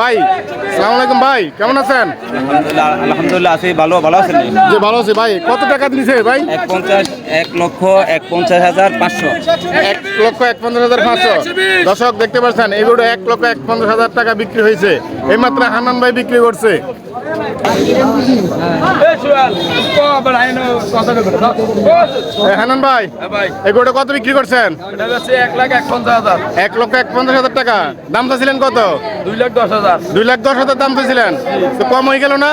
ভাই? সালাম আলাইকুম ভাই কেমন আছেন? আলহামদুলিল্লাহ আছি ভালো ভালো আছেন যে ভালো আছি ভাই। কত টাকা দিছে ভাই? এক পঞ্চাশ এক লক্ষ এক পঞ্চাশ হাজার পাঁচশো। এক লক্ষ এক পঞ্চাশ হাজার পাঁচশো। দর্শক দেখতে পাচ্ছেন এই এগুলো এক লক্ষ এক পঞ্চাশ হাজার টাকা বিক্রি হয়েছে। এইমাত্র হানান ভাই বিক্রি করছে। এ, হান্নান ভাই এগুলো কত বিক্রি করছেন? এক লক্ষ এক পঞ্চাশ হাজার টাকা। দাম চাইছিলেন কত? দুই লাখ দশ হাজার। দুই লাখ দশ হাজার দাম চাইছিলেন তো কম হয়ে গেল না?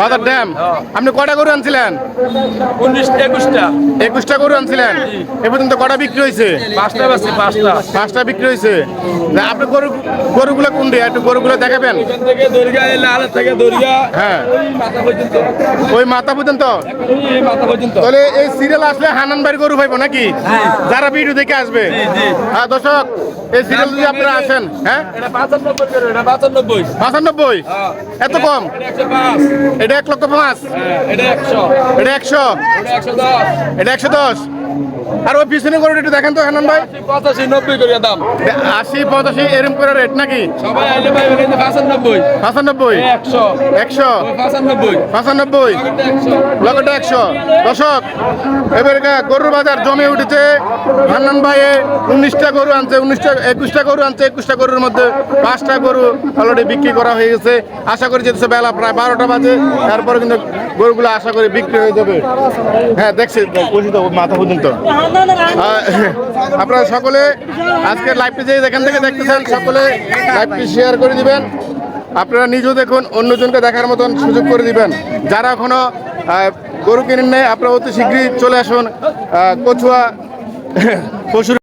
বাজার ড্যাম আপনি কটা গরু আনছিলেন? একুশটা। একুশটা গরু আনছিলেন? এ পর্যন্ত কটা বিক্রি হয়েছে? পাঁচটা বাজছে পাঁচটা। পাঁচটা বিক্রি হয়েছে। আপনি গরু গরুগুলো কোন দিয়ে? একটু গরুগুলো দেখাবেন। এখান থেকে দরিয়া এলে আলের থেকে দরিয়া। হ্যাঁ। ওই মাথা পর্যন্ত। ওই এই তাহলে এই সিরিয়াল আসলে হানান বাড়ির গরু পাইবো নাকি? যারা ভিডিও দেখে আসবে। হ্যাঁ দর্শক এই সিরিয়াল যদি আপনারা আসেন হ্যাঁ? পাঁচানব্বই পাঁচানব্বই। পঁচানব্বই? হ্যাঁ। কম? এটা এক লক্ষ পাঁচ। হ্যাঁ, এটা একশো। এটা একশো। এটা একশো দশ। এটা একশো দশ। আর ওই পিছনে গরুটা একটু দেখেন তো হানান ভাই। পঁচাশি নব্বই করে দাম। আশি পঁচাশি এরম করে রেট নাকি? সবাই আইলে ভাই পাঁচানব্বই। পঁচানব্বই? একশো। একশো? ওই পাঁচানব্বই। পঁচানব্বই? একশো। লগটা একশো। দর্শক এবার গরুর বাজার জমে উঠেছে। হান্নান ভাইয়ে উনিশটা গরু আনছে উনিশটা একুশটা গরু আনছে একুশটা গরুর মধ্যে পাঁচটা গরু অলরেডি বিক্রি করা হয়ে গেছে। আশা করি যেতেছে বেলা প্রায় বারোটা বাজে। তারপরে কিন্তু গরুগুলো আশা করি বিক্রি হয়ে যাবে। হ্যাঁ দেখছি বুঝি তো মাথা পর্যন্ত। আপনারা সকলে আজকের লাইভটি যে যেখান থেকে দেখতেছেন সকলে লাইভটি শেয়ার করে দিবেন। আপনারা নিজেও দেখুন অন্যজনকে দেখার মতন সুযোগ করে দিবেন। যারা এখনও আহ, গরু কিনেন নেই আপনারা অতি শীঘ্রই চলে আসুন কচুয়া পশুর